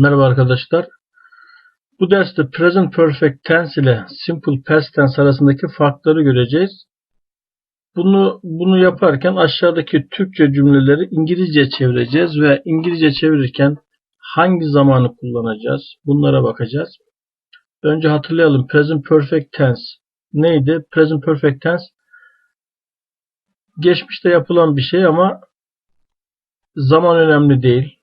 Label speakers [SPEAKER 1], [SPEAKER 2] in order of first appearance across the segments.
[SPEAKER 1] Merhaba arkadaşlar. Bu derste present perfect tense ile simple past tense arasındaki farkları göreceğiz. Bunu bunu yaparken aşağıdaki Türkçe cümleleri İngilizce çevireceğiz ve İngilizce çevirirken hangi zamanı kullanacağız? Bunlara bakacağız. Önce hatırlayalım. Present perfect tense neydi? Present perfect tense geçmişte yapılan bir şey ama zaman önemli değil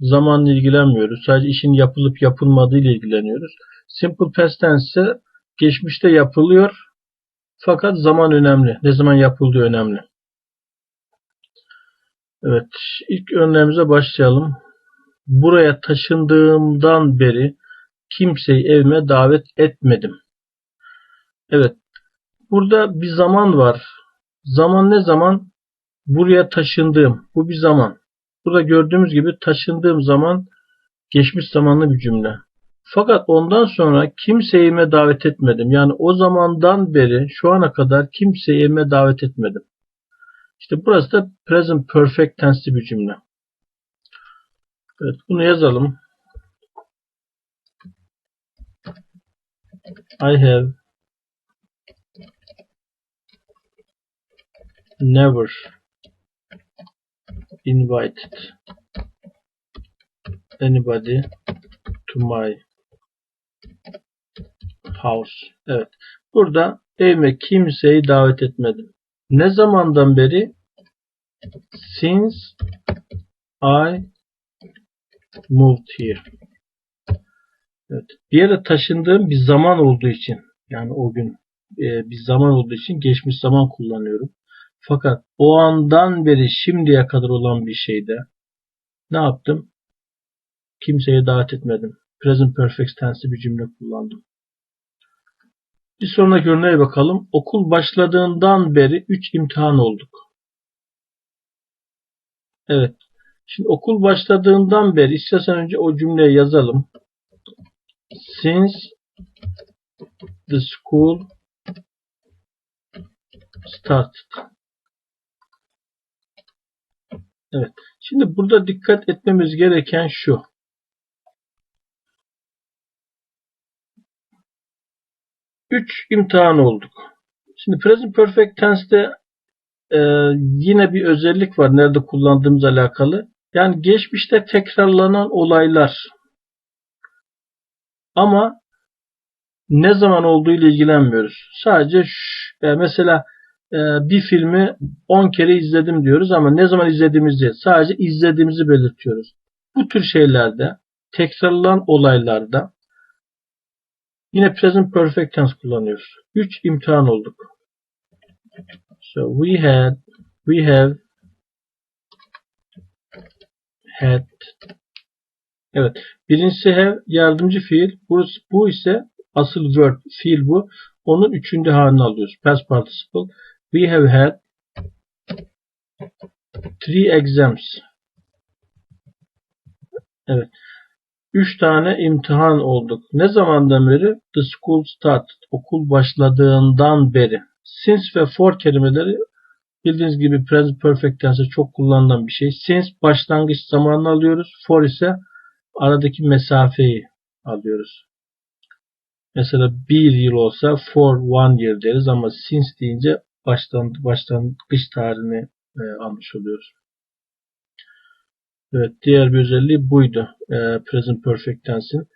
[SPEAKER 1] zamanla ilgilenmiyoruz. Sadece işin yapılıp yapılmadığı ile ilgileniyoruz. Simple past tense geçmişte yapılıyor fakat zaman önemli. Ne zaman yapıldığı önemli. Evet, ilk örneğimize başlayalım. Buraya taşındığımdan beri kimseyi evime davet etmedim. Evet, burada bir zaman var. Zaman ne zaman? Buraya taşındığım. Bu bir zaman. Burada gördüğümüz gibi taşındığım zaman geçmiş zamanlı bir cümle. Fakat ondan sonra kimseyi evime davet etmedim. Yani o zamandan beri şu ana kadar kimseyi evime davet etmedim. İşte burası da present perfect tense'li bir cümle. Evet bunu yazalım. I have never invited anybody to my house. Evet. Burada evime kimseyi davet etmedim. Ne zamandan beri? Since I moved here. Evet. Bir yere taşındığım bir zaman olduğu için yani o gün e, bir zaman olduğu için geçmiş zaman kullanıyorum. Fakat o andan beri şimdiye kadar olan bir şeyde ne yaptım? Kimseye davet etmedim. Present perfect tense bir cümle kullandım. Bir sonraki örneğe bakalım. Okul başladığından beri 3 imtihan olduk. Evet. Şimdi okul başladığından beri istersen önce o cümleyi yazalım. Since the school started. Evet. Şimdi burada dikkat etmemiz gereken şu. Üç imtihan olduk. Şimdi present perfect tense'de e, yine bir özellik var. Nerede kullandığımız alakalı. Yani geçmişte tekrarlanan olaylar. Ama ne zaman olduğu ile ilgilenmiyoruz. Sadece şu, e, mesela bir filmi 10 kere izledim diyoruz ama ne zaman izlediğimizi sadece izlediğimizi belirtiyoruz. Bu tür şeylerde tekrarlanan olaylarda yine present perfect tense kullanıyoruz. 3 imtihan olduk. So we had we have had Evet. Birincisi have yardımcı fiil. Bu, bu ise asıl verb fiil bu. Onun üçüncü halini alıyoruz. Past participle we have had three exams. Evet. Üç tane imtihan olduk. Ne zamandan beri? The school started. Okul başladığından beri. Since ve for kelimeleri bildiğiniz gibi present perfect tense çok kullanılan bir şey. Since başlangıç zamanını alıyoruz. For ise aradaki mesafeyi alıyoruz. Mesela bir yıl olsa for one year deriz ama since deyince baştan başlangıç tarihini e, almış oluyoruz. Evet, diğer bir özelliği buydu. E, present perfect tense'in.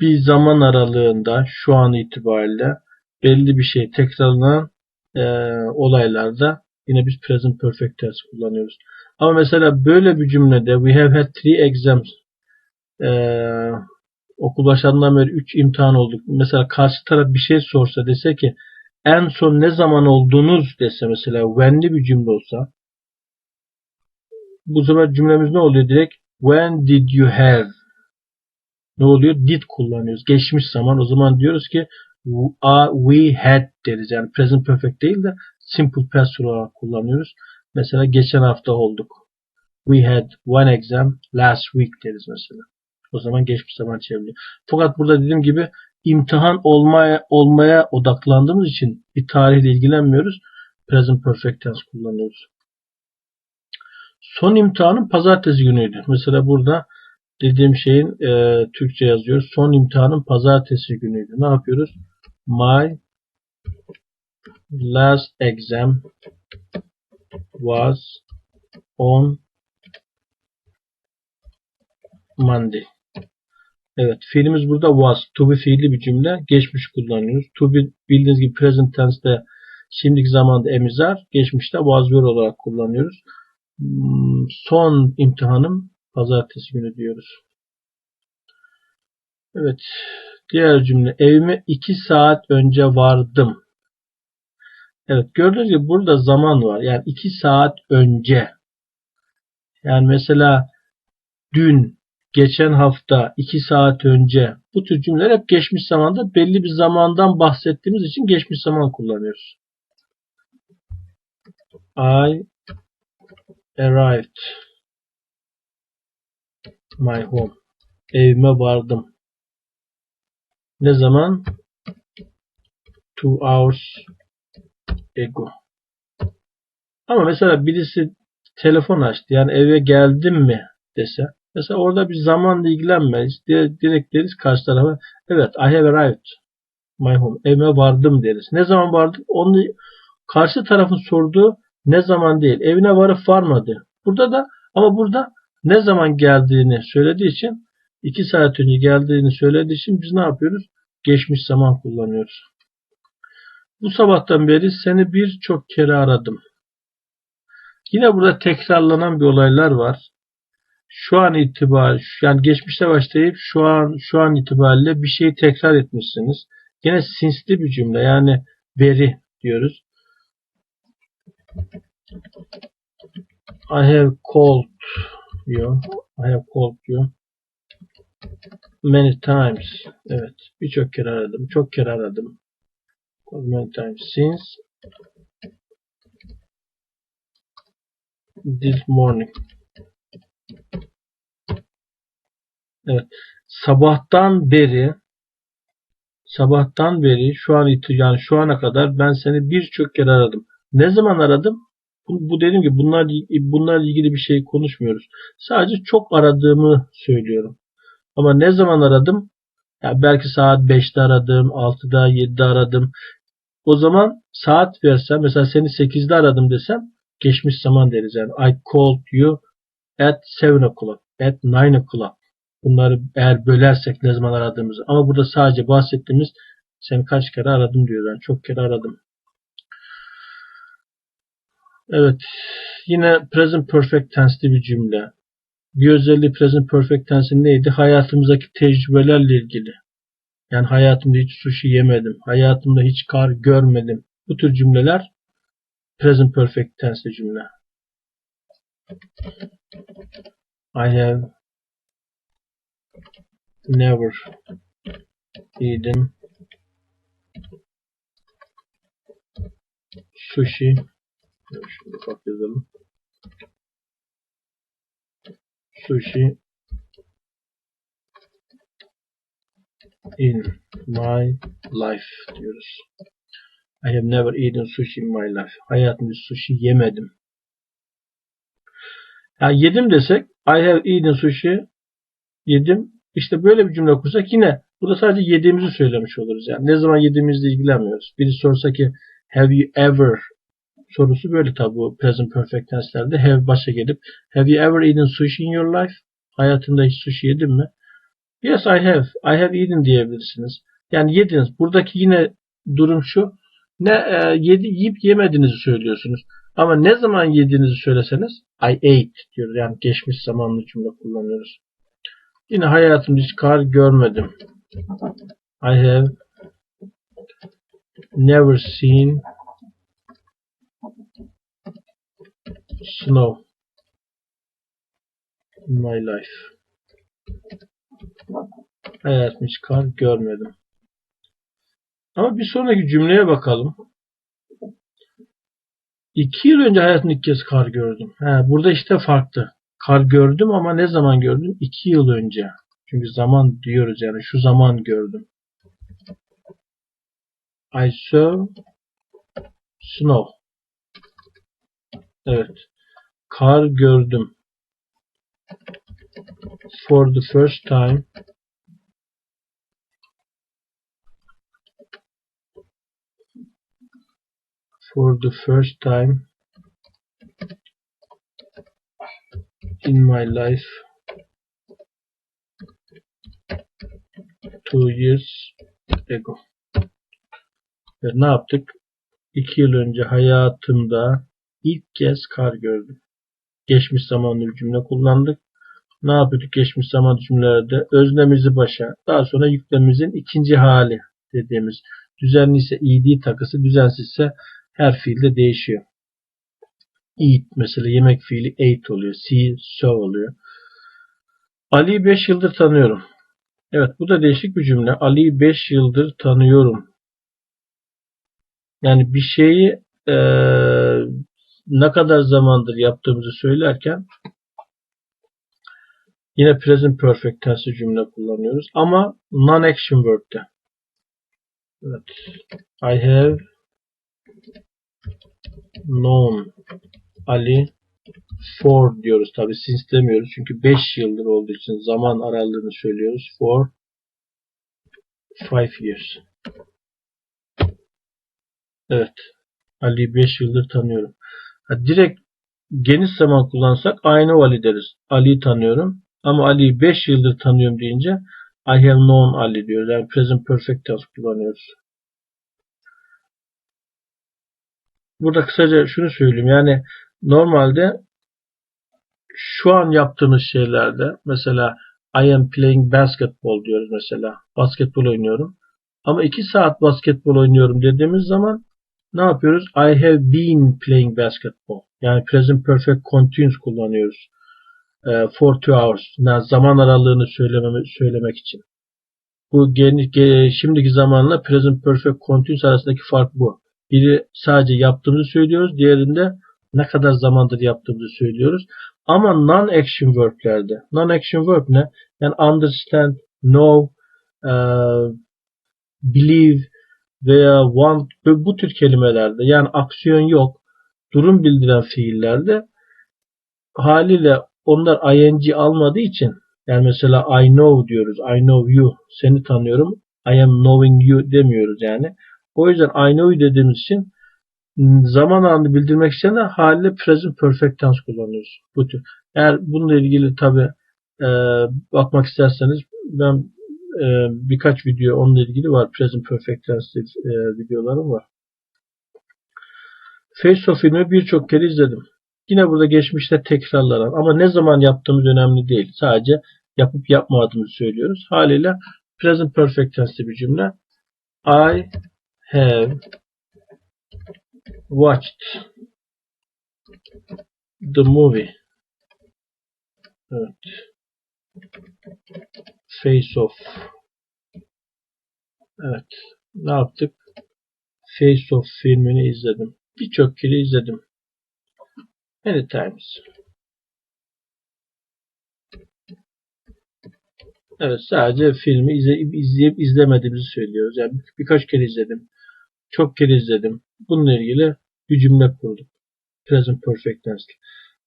[SPEAKER 1] Bir zaman aralığında şu an itibariyle belli bir şey tekrarlanan e, olaylarda yine biz present perfect tense kullanıyoruz. Ama mesela böyle bir cümlede we have had three exams e, okul başladığından beri 3 imtihan olduk. Mesela karşı taraf bir şey sorsa dese ki en son ne zaman olduğunuz dese mesela when'li bir cümle olsa bu sefer cümlemiz ne oluyor direkt? When did you have? Ne oluyor? Did kullanıyoruz. Geçmiş zaman. O zaman diyoruz ki we had deriz. Yani present perfect değil de simple past olarak kullanıyoruz. Mesela geçen hafta olduk. We had one exam last week deriz mesela. O zaman geçmiş zaman çevriliyor. Fakat burada dediğim gibi imtihan olmaya olmaya odaklandığımız için bir tarihle ilgilenmiyoruz. Present perfect tense kullanıyoruz. Son imtihanım pazartesi günüydü. Mesela burada dediğim şeyin e, Türkçe yazıyoruz. Son imtihanım pazartesi günüydü. Ne yapıyoruz? My last exam was on Monday. Evet, fiilimiz burada was. To be fiili bir cümle. Geçmiş kullanıyoruz. To be bildiğiniz gibi present tense'de şimdiki zamanda emizar, geçmişte was were olarak kullanıyoruz. Hmm, Son imtihanım pazartesi günü diyoruz. Evet. Diğer cümle. Evime 2 saat önce vardım. Evet. Gördüğünüz gibi burada zaman var. Yani 2 saat önce. Yani mesela dün, geçen hafta, 2 saat önce bu tür cümleler hep geçmiş zamanda belli bir zamandan bahsettiğimiz için geçmiş zaman kullanıyoruz. I arrived my home. Evime vardım. Ne zaman? Two hours ago. Ama mesela birisi telefon açtı. Yani eve geldim mi dese. Mesela orada bir zamanla ilgilenmeyiz. Direkt deriz karşı tarafa. Evet I have arrived my home. Evime vardım deriz. Ne zaman vardım? Onu karşı tarafın sorduğu ne zaman değil. Evine varıp varmadı. Burada da ama burada ne zaman geldiğini söylediği için iki saat önce geldiğini söylediği için biz ne yapıyoruz? Geçmiş zaman kullanıyoruz. Bu sabahtan beri seni birçok kere aradım. Yine burada tekrarlanan bir olaylar var. Şu an itibar, yani geçmişte başlayıp şu an şu an itibariyle bir şeyi tekrar etmişsiniz. Yine since'li bir cümle yani veri diyoruz. I have called you. I have called you many times. Evet. Birçok kere aradım. Çok kere aradım. Many times since this morning. Evet. Sabahtan beri sabahtan beri şu an yani şu ana kadar ben seni birçok kere aradım. Ne zaman aradım? Bu, bu dediğim gibi bunlar bunlarla ilgili bir şey konuşmuyoruz. Sadece çok aradığımı söylüyorum. Ama ne zaman aradım? Ya belki saat 5'te aradım, 6'da, 7'de aradım. O zaman saat versem, mesela seni 8'de aradım desem geçmiş zaman deriz. Yani I called you at 7 o'clock, at 9 o'clock. Bunları eğer bölersek ne zaman aradığımızı. Ama burada sadece bahsettiğimiz seni kaç kere aradım diyor. Yani çok kere aradım. Evet. Yine present perfect tense'li bir cümle. Bir özelliği present perfect tense'in neydi? Hayatımızdaki tecrübelerle ilgili. Yani hayatımda hiç sushi yemedim. Hayatımda hiç kar görmedim. Bu tür cümleler present perfect tense'li cümle. I have never eaten sushi. Sushi in my life diyoruz. I have never eaten sushi in my life. Hayatımda sushi yemedim. Yani yedim desek I have eaten sushi yedim. İşte böyle bir cümle kursak yine burada sadece yediğimizi söylemiş oluruz. Yani ne zaman yediğimizle ilgilenmiyoruz. Biri sorsa ki have you ever sorusu böyle tabi bu present perfect tense'lerde have başa gelip have you ever eaten sushi in your life? Hayatında hiç sushi yedin mi? Yes I have. I have eaten diyebilirsiniz. Yani yediniz. Buradaki yine durum şu. Ne e, yedi, yiyip yemediğinizi söylüyorsunuz. Ama ne zaman yediğinizi söyleseniz I ate diyoruz. Yani geçmiş zamanlı cümle kullanıyoruz. Yine hayatımda hiç kar görmedim. I have never seen snow in my life. Hayatımda hiç kar görmedim. Ama bir sonraki cümleye bakalım. İki yıl önce hayatımda ilk kez kar gördüm. He, burada işte farklı. Kar gördüm ama ne zaman gördüm? İki yıl önce. Çünkü zaman diyoruz yani şu zaman gördüm. I saw snow. Evet. Kar gördüm. for the first time for the first time in my life two years ago. Ve ne yaptık? İki yıl önce hayatımda ilk kez kar gördüm. Geçmiş zamanlı bir cümle kullandık. Ne yapıyorduk geçmiş zaman cümlelerde? Öznemizi başa, daha sonra yüklemimizin ikinci hali dediğimiz. Düzenli ise ed takısı, düzensizse her fiilde değişiyor. Eat mesela yemek fiili ate oluyor. See, so oluyor. Ali'yi 5 yıldır tanıyorum. Evet bu da değişik bir cümle. Ali'yi 5 yıldır tanıyorum. Yani bir şeyi eee, ne kadar zamandır yaptığımızı söylerken yine present perfect tense cümle kullanıyoruz. Ama non-action word'de. Evet. I have known Ali for diyoruz. Tabi since demiyoruz. Çünkü 5 yıldır olduğu için zaman aralığını söylüyoruz. For 5 years. Evet. Ali'yi 5 yıldır tanıyorum. Ha, direkt geniş zaman kullansak I know Ali deriz. Ali'yi tanıyorum. Ama Ali'yi 5 yıldır tanıyorum deyince I have known Ali diyoruz. Yani present perfect tense kullanıyoruz. Burada kısaca şunu söyleyeyim. Yani normalde şu an yaptığımız şeylerde mesela I am playing basketball diyoruz mesela. Basketbol oynuyorum. Ama 2 saat basketbol oynuyorum dediğimiz zaman ne yapıyoruz? I have been playing basketball. Yani present perfect continuous kullanıyoruz. E, for two hours. Yani zaman aralığını söylememi, söylemek için. Bu geni- ge- şimdiki zamanla present perfect continuous arasındaki fark bu. Biri sadece yaptığımızı söylüyoruz. Diğerinde ne kadar zamandır yaptığımızı söylüyoruz. Ama non-action verb'lerde. Non-action verb ne? Yani understand, know, e, believe veya want bu tür kelimelerde yani aksiyon yok, durum bildiren fiillerde haliyle onlar ing almadığı için yani mesela I know diyoruz. I know you. Seni tanıyorum. I am knowing you demiyoruz yani. O yüzden know you dediğimiz için m, zaman anını bildirmek için de haliyle present perfect tense kullanıyoruz. Bu tür. Eğer bununla ilgili tabi e, bakmak isterseniz ben e, birkaç video onunla ilgili var. Present perfect tense e, videolarım var. Face of filmi birçok kere izledim. Yine burada geçmişte tekrarlanan ama ne zaman yaptığımız önemli değil. Sadece yapıp yapmadığımızı söylüyoruz. Haliyle present perfect tense bir cümle. I have watched the movie. Evet. Face Off. Evet. Ne yaptık? Face Off filmini izledim. Birçok kere izledim. Many times. Evet sadece filmi izleyip, izleyip izlemediğimizi söylüyoruz. Yani bir- birkaç kere izledim. Çok kere izledim. Bununla ilgili bir cümle kurduk. Present Perfect Tense.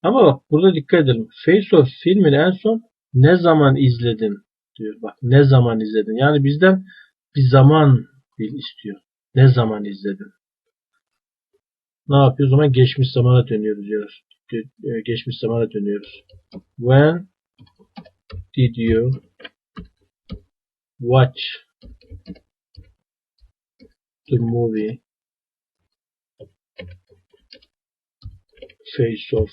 [SPEAKER 1] Ama bak burada dikkat edelim. Face Off filmini en son ne zaman izledin diyor. Bak ne zaman izledin. Yani bizden bir zaman istiyor. Ne zaman izledin? Ne yapıyoruz? O zaman geçmiş zamana dönüyoruz diyoruz. E, Geçmiş zamana dönüyoruz. When did you watch the movie Face Off?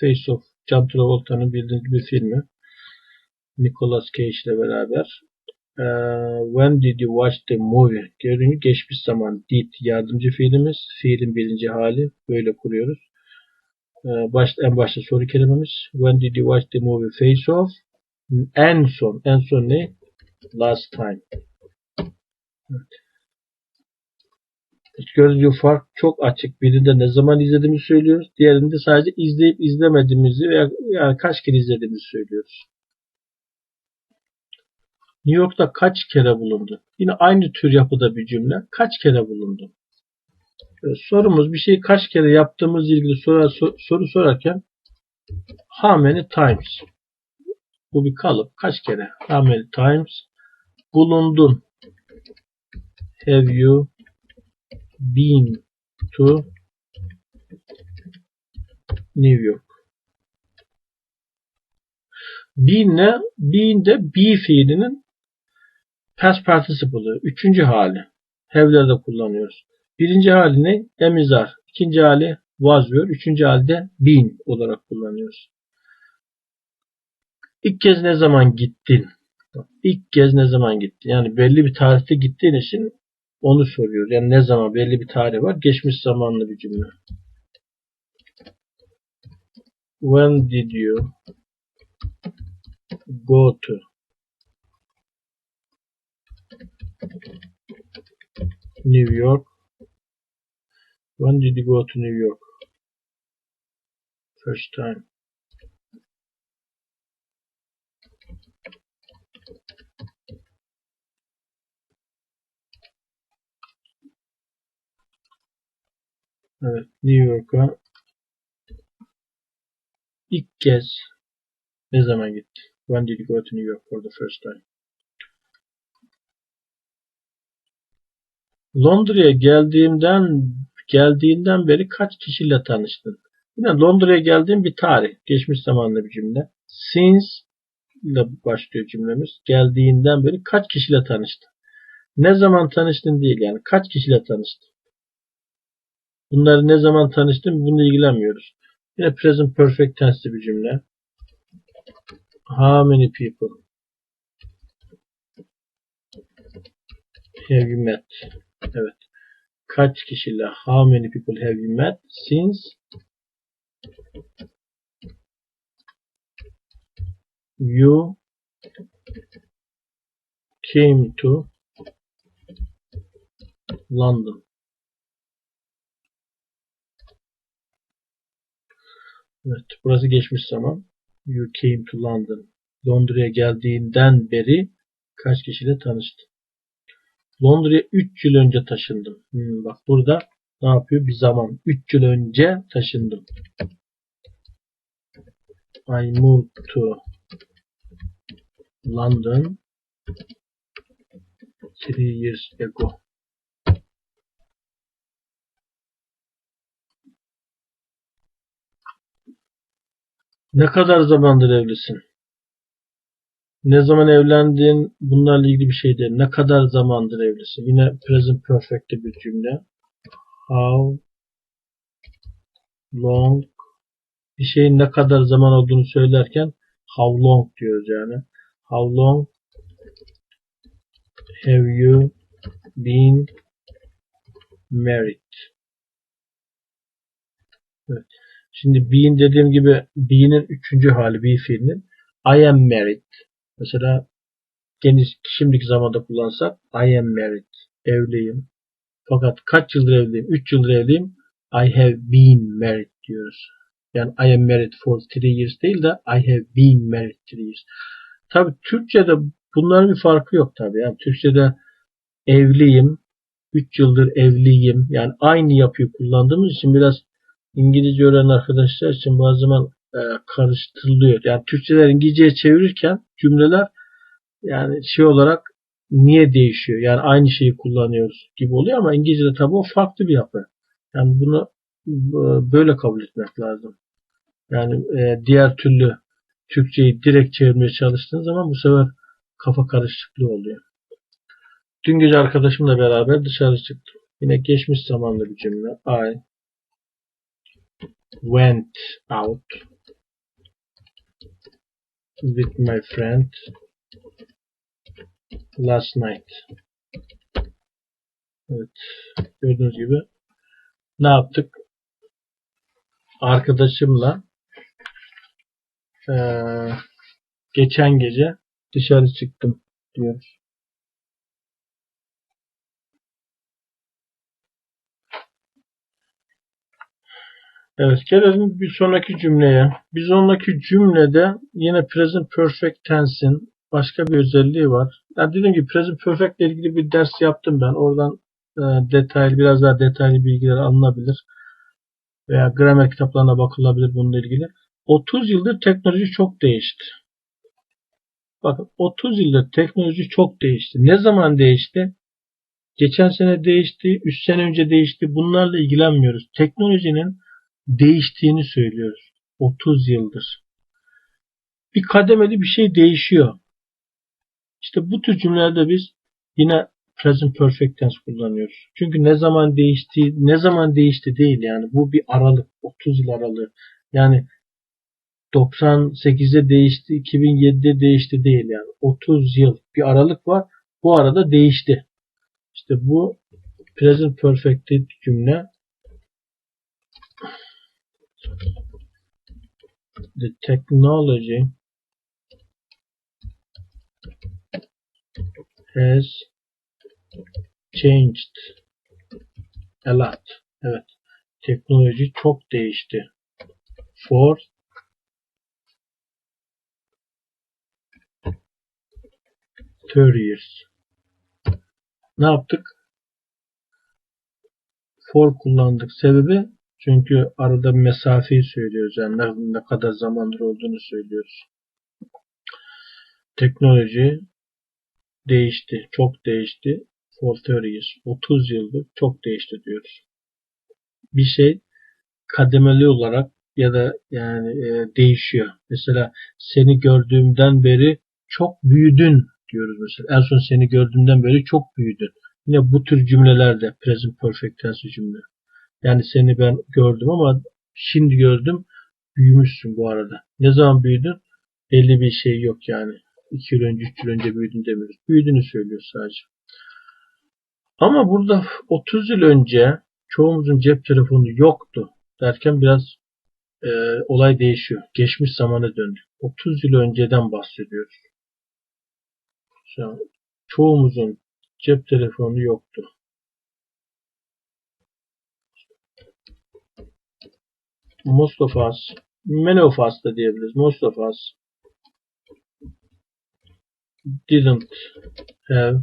[SPEAKER 1] Face Off, John Travolta'nın bildiğiniz bir filmi. Nicolas Cage ile beraber. Ee, when did you watch the movie? Gördüğünüz gibi geçmiş zaman. Did yardımcı fiilimiz. Fiilin birinci hali. Böyle kuruyoruz. Ee, başta, en başta soru kelimemiz. When did you watch the movie Face Off? En son. En son ne? Last time. Evet. Gördüğünüz gibi fark çok açık. Birinde ne zaman izlediğimizi söylüyoruz. Diğerinde sadece izleyip izlemediğimizi veya yani kaç kere izlediğimizi söylüyoruz. New York'ta kaç kere bulundu? Yine aynı tür yapıda bir cümle. Kaç kere bulundu? Ee, sorumuz bir şeyi kaç kere yaptığımızla ilgili soru, soru sorarken how many times? Bu bir kalıp. Kaç kere? How many times? Bulundun. Have you been to New York? Been ne? Been de be fiilinin past participle'ı. Üçüncü hali. Have'lerde kullanıyoruz. Birinci hali ne? Emizar. İkinci hali was were. Üçüncü halde been olarak kullanıyoruz. İlk kez ne zaman gittin? İlk kez ne zaman gittin? Yani belli bir tarihte gittiğin için onu soruyoruz. Yani ne zaman belli bir tarih var. Geçmiş zamanlı bir cümle. When did you go to New York? When did you go to New York? First time. Evet, New York'a ilk kez ne zaman gitti? When did you go to New York for the first time? Londra'ya geldiğimden geldiğinden beri kaç kişiyle tanıştın? Yine Londra'ya geldiğim bir tarih. Geçmiş zamanlı bir cümle. Since ile başlıyor cümlemiz. Geldiğinden beri kaç kişiyle tanıştın? Ne zaman tanıştın değil yani. Kaç kişiyle tanıştın? Bunları ne zaman tanıştın bununla ilgilenmiyoruz. Yine present perfect tense bir cümle. How many people have you met? Evet. Kaç kişiyle how many people have you met since you came to London? Evet, burası geçmiş zaman. You came to London. Londra'ya geldiğinden beri kaç kişiyle tanıştın? Londra'ya 3 yıl önce taşındım. Hmm, bak burada ne yapıyor? Bir zaman. 3 yıl önce taşındım. I moved to London three years ago. Ne kadar zamandır evlisin? Ne zaman evlendin? Bunlarla ilgili bir şey değil. Ne kadar zamandır evlisin? Yine present perfect'te bir cümle. How long bir şeyin ne kadar zaman olduğunu söylerken how long diyoruz yani. How long have you been married? Evet. Şimdi being dediğim gibi be'nin üçüncü hali be fiilinin I am married. Mesela geniş şimdiki zamanda kullansak I am married. Evliyim. Fakat kaç yıldır evliyim? 3 yıldır evliyim. I have been married diyoruz. Yani I am married for 3 years değil de I have been married 3 years. Tabi Türkçe'de bunların bir farkı yok tabi. Yani Türkçe'de evliyim, 3 yıldır evliyim. Yani aynı yapıyı kullandığımız için biraz İngilizce öğrenen arkadaşlar için bazı zaman e, karıştırılıyor. Yani Türkçeler İngilizceye çevirirken cümleler yani şey olarak niye değişiyor? Yani aynı şeyi kullanıyoruz gibi oluyor ama İngilizce'de tabi o farklı bir yapı. Yani bunu böyle kabul etmek lazım. Yani e, diğer türlü Türkçeyi direkt çevirmeye çalıştığın zaman bu sefer kafa karışıklığı oluyor. Dün gece arkadaşımla beraber dışarı çıktım. Yine geçmiş zamanlı bir cümle. I went out with my friend last night. Evet. Gördüğünüz gibi ne yaptık? Arkadaşımla ee, geçen gece dışarı çıktım diyoruz. Evet gelelim bir sonraki cümleye. Bir sonraki cümlede yine present perfect tense'in başka bir özelliği var. Yani dediğim gibi present perfect ile ilgili bir ders yaptım ben. Oradan e, detaylı biraz daha detaylı bilgiler alınabilir. Veya gramer kitaplarına bakılabilir bununla ilgili. 30 yıldır teknoloji çok değişti. Bakın 30 yıldır teknoloji çok değişti. Ne zaman değişti? Geçen sene değişti, 3 sene önce değişti. Bunlarla ilgilenmiyoruz. Teknolojinin değiştiğini söylüyoruz. 30 yıldır. Bir kademeli bir şey değişiyor. İşte bu tür cümlelerde biz yine present perfect tense kullanıyoruz. Çünkü ne zaman değişti, ne zaman değişti değil yani. Bu bir aralık, 30 yıl aralığı. Yani 98'de değişti, 2007'de değişti değil yani. 30 yıl bir aralık var. Bu arada değişti. İşte bu present perfected cümle the technology has changed a lot. Evet. Teknoloji çok değişti. For years. Ne yaptık? For kullandık. Sebebi çünkü arada mesafeyi söylüyoruz. Yani ne, ne kadar zamandır olduğunu söylüyoruz. Teknoloji değişti. Çok değişti. For 30 years. 30 yıldır çok değişti diyoruz. Bir şey kademeli olarak ya da yani e, değişiyor. Mesela seni gördüğümden beri çok büyüdün diyoruz mesela. En son seni gördüğümden beri çok büyüdün. Yine bu tür cümlelerde present perfect tense cümle. Yani seni ben gördüm ama şimdi gördüm büyümüşsün bu arada. Ne zaman büyüdün? Belli bir şey yok yani. 2 yıl önce, 3 yıl önce büyüdün demiyoruz. Büyüdüğünü söylüyor sadece. Ama burada 30 yıl önce çoğumuzun cep telefonu yoktu derken biraz e, olay değişiyor. Geçmiş zamana döndük. 30 yıl önceden bahsediyoruz. Şu an çoğumuzun cep telefonu yoktu. Most of us, many of us da diyebiliriz. Us didn't have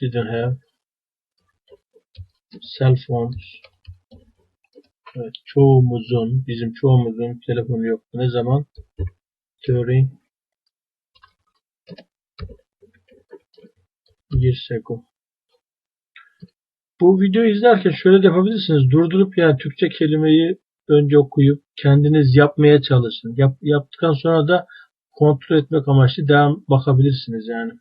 [SPEAKER 1] didn't have cell phones. Evet, çoğumuzun, bizim çoğumuzun telefonu yoktu. Ne zaman? Theory years ago. Bu videoyu izlerken şöyle de yapabilirsiniz. Durdurup yani Türkçe kelimeyi önce okuyup kendiniz yapmaya çalışın. Yap, yaptıktan sonra da kontrol etmek amaçlı devam bakabilirsiniz yani.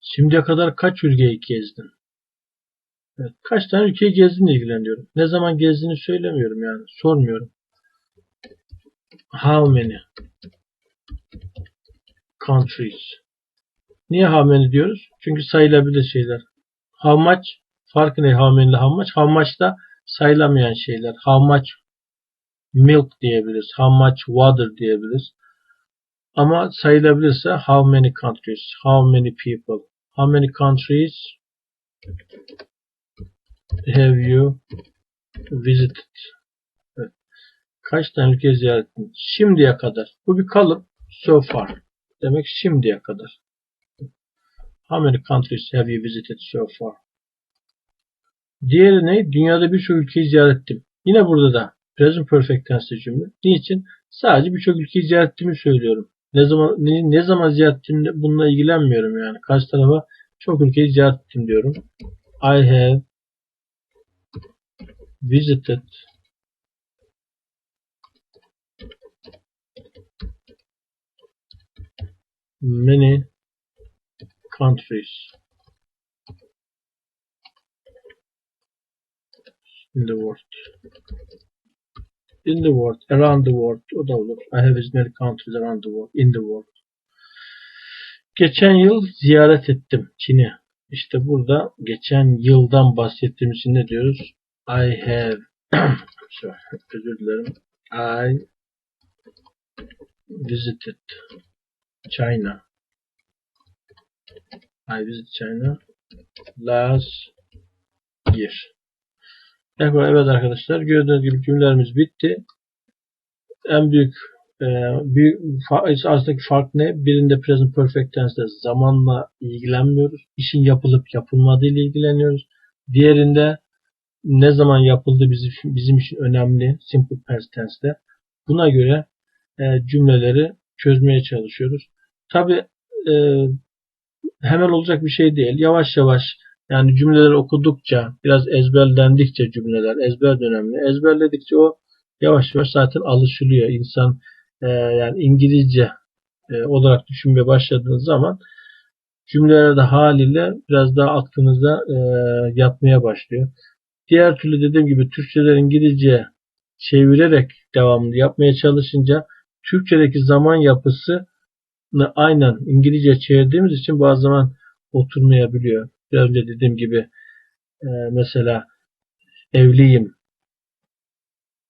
[SPEAKER 1] Şimdiye kadar kaç ülkeyi gezdin? Evet, kaç tane ülkeyi gezdiğinle ilgileniyorum. Ne zaman gezdiğini söylemiyorum yani. Sormuyorum. How many countries? Niye how many diyoruz? Çünkü sayılabilir şeyler. Much? Farkı ne much? How much da sayılamayan şeyler. Much milk diyebiliriz. How much water diyebiliriz. Ama sayılabilirse how many countries? How many people? How many countries have you visited? Kaç tane ülke ziyaret ettin? Şimdiye kadar. Bu bir kalıp. So far. Demek şimdiye kadar. How many countries have you visited so far? Diğeri ne? Dünyada birçok ülkeyi ziyaret ettim. Yine burada da present perfect tense cümle. Niçin? Sadece birçok ülkeyi ziyaret ettiğimi söylüyorum. Ne zaman ne, ne zaman ziyaret ettim bununla ilgilenmiyorum yani. Karşı tarafa çok ülkeyi ziyaret ettim diyorum. I have visited many countries in the world. In the world, around the world o da olur. I have visited many countries around the world, in the world. Geçen yıl ziyaret ettim Çin'i. İşte burada geçen yıldan bahsettiğimiz için ne diyoruz? I have özür dilerim. I visited China. I visited China last year. Evet arkadaşlar gördüğünüz gibi cümlelerimiz bitti. En büyük e, büyük arasındaki fark ne? Birinde present perfect tense'de zamanla ilgilenmiyoruz. İşin yapılıp yapılmadığı ile ilgileniyoruz. Diğerinde ne zaman yapıldı bizim, bizim için önemli simple past tense'de. Buna göre e, cümleleri çözmeye çalışıyoruz. Tabi e, hemen olacak bir şey değil. Yavaş yavaş yani cümleleri okudukça, biraz ezberlendikçe cümleler, ezber dönemli. Ezberledikçe o yavaş yavaş zaten alışılıyor. İnsan e, yani İngilizce e, olarak düşünmeye başladığınız zaman cümleler de haliyle biraz daha aklınızda e, yatmaya başlıyor. Diğer türlü dediğim gibi Türkçeden İngilizce çevirerek devamlı yapmaya çalışınca Türkçedeki zaman yapısı aynen İngilizce çevirdiğimiz için bazı zaman oturmayabiliyor. Biraz önce dediğim gibi e, mesela evliyim.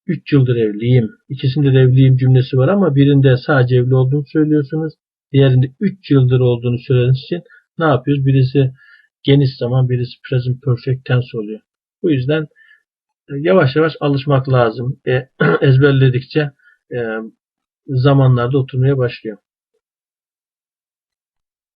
[SPEAKER 1] 3 yıldır evliyim. İkisinde de evliyim cümlesi var ama birinde sadece evli olduğunu söylüyorsunuz. Diğerinde 3 yıldır olduğunu söylediğiniz için ne yapıyoruz? Birisi geniş zaman, birisi present perfect tense oluyor. Bu yüzden e, yavaş yavaş alışmak lazım. E, ezberledikçe e, zamanlarda oturmaya başlıyor.